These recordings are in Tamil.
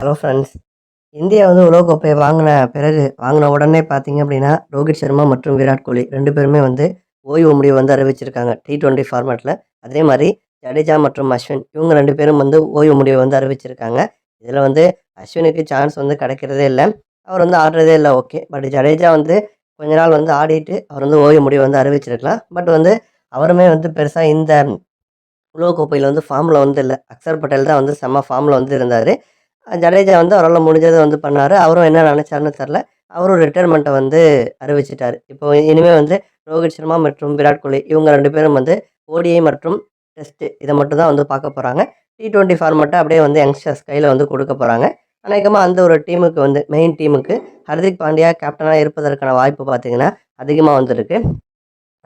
ஹலோ ஃப்ரெண்ட்ஸ் இந்தியா வந்து உலகக்கோப்பையை வாங்கின பிறகு வாங்கின உடனே பார்த்தீங்க அப்படின்னா ரோஹித் சர்மா மற்றும் விராட் கோலி ரெண்டு பேருமே வந்து ஓய்வு முடிவு வந்து அறிவிச்சிருக்காங்க டி டுவெண்ட்டி ஃபார்மேட்டில் அதே மாதிரி ஜடேஜா மற்றும் அஸ்வின் இவங்க ரெண்டு பேரும் வந்து ஓய்வு முடிவு வந்து அறிவிச்சிருக்காங்க. இதில் வந்து அஸ்வினுக்கு சான்ஸ் வந்து கிடைக்கிறதே இல்லை. அவர் வந்து ஆடுறதே இல்லை ஓகே பட் ஜடேஜா வந்து கொஞ்ச நாள் வந்து ஆடிட்டு அவர் வந்து ஓய்வு முடிவு வந்து அறிவிச்சிருக்கலாம். பட் வந்து அவருமே வந்து பெருசாக இந்த உலகக்கோப்பையில் வந்து ஃபார்மில் வந்து இல்லை. அக்சர் பட்டேல் தான் வந்து செம்ம ஃபார்மில் வந்து இருந்தார். ஜடேஜா வந்து அவரால் முடிஞ்சதை வந்து பண்ணார். அவரும் என்ன நினச்சாருன்னு தெரில அவரும் ரிட்டைர்மெண்ட்டை வந்து அறிவிச்சிட்டார். இப்போ இனிமேல் வந்து ரோஹித் சர்மா மற்றும் விராட் கோலி இவங்க ரெண்டு பேரும் வந்து ஓடிஐ மற்றும் டெஸ்ட்டு இதை மட்டும் தான் வந்து பார்க்க போகிறாங்க டி டுவெண்ட்டி ஃபார்மெட்டை அப்படியே வந்து யங்ஸ்டர்ஸ் கையில் வந்து கொடுக்க போகிறாங்க அநேகமாக அந்த ஒரு டீமுக்கு வந்து மெயின் டீமுக்கு ஹர்திக் பாண்டியா கேப்டனாக இருப்பதற்கான வாய்ப்பு பார்த்தீங்கன்னா அதிகமாக வந்திருக்கு.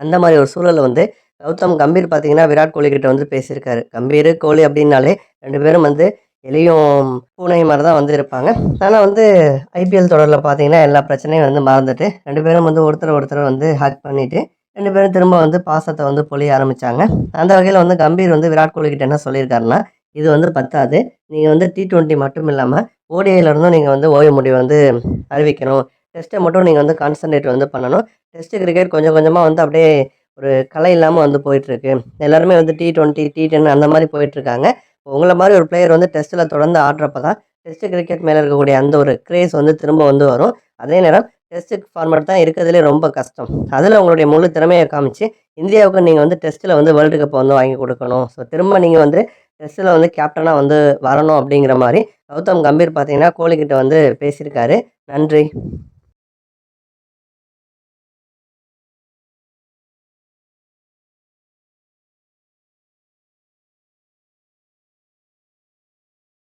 அந்த மாதிரி ஒரு சூழலில் வந்து கௌதம் கம்பீர் பார்த்தீங்கன்னா விராட் கோலி கிட்ட வந்து பேசியிருக்காரு. கம்பீர் கோலி அப்படின்னாலே ரெண்டு பேரும் வந்து எலியும் பூனை மாதிரி தான் வந்து இருப்பாங்க. ஆனால் வந்து ஐபிஎல் தொடரில் பார்த்தீங்கன்னா எல்லா பிரச்சனையும் வந்து மறந்துட்டு ரெண்டு பேரும் வந்து ஒருத்தர் ஒருத்தர் வந்து ஹேக் பண்ணிவிட்டு ரெண்டு பேரும் திரும்ப வந்து பாசத்தை வந்து பொழிய ஆரம்பித்தாங்க அந்த வகையில் வந்து கம்பீர் வந்து விராட் கோலி கிட்ட என்ன சொல்லியிருக்காருன்னா இது வந்து பத்தாது. நீங்கள் வந்து டி ட்வெண்ட்டி மட்டும் இல்லாமல் ஓடிஐலேருந்தும் நீங்கள் வந்து ஓய்வு முடிவு வந்து அறிவிக்கணும். டெஸ்ட்டை மட்டும் நீங்கள் வந்து கான்சன்ட்ரேட் வந்து பண்ணணும். டெஸ்ட்டு கிரிக்கெட் கொஞ்சம் கொஞ்சமாக வந்து அப்படியே ஒரு கலை இல்லாமல் வந்து போயிட்டுருக்கு எல்லாருமே வந்து டி டுவெண்ட்டி டி டென் அந்த மாதிரி போயிட்டுருக்காங்க உங்களை மாதிரி ஒரு பிளேயர் வந்து டெஸ்ட்டில் தொடர்ந்து ஆடுறப்ப தான் டெஸ்ட் கிரிக்கெட் மேலே இருக்கக்கூடிய அந்த ஒரு கிரேஸ் வந்து திரும்ப வந்து வரும். அதே நேரம் டெஸ்ட் ஃபார்மேட் தான் இருக்கிறதுலே ரொம்ப கஷ்டம். அதில் உங்களுடைய முழு திறமையை காமிச்சு இந்தியாவுக்கு நீங்கள் வந்து டெஸ்ட்டில் வந்து வேர்ல்டு கப்பை வந்து வாங்கி கொடுக்கணும். ஸோ திரும்ப நீங்கள் வந்து டெஸ்ட்டில் வந்து கேப்டனாக வந்து வரணும் அப்படிங்கிற மாதிரி கௌதம் கம்பீர் பார்த்தீங்கன்னா கோலிக்கிட்ட வந்து பேசியிருக்காரு. நன்றி.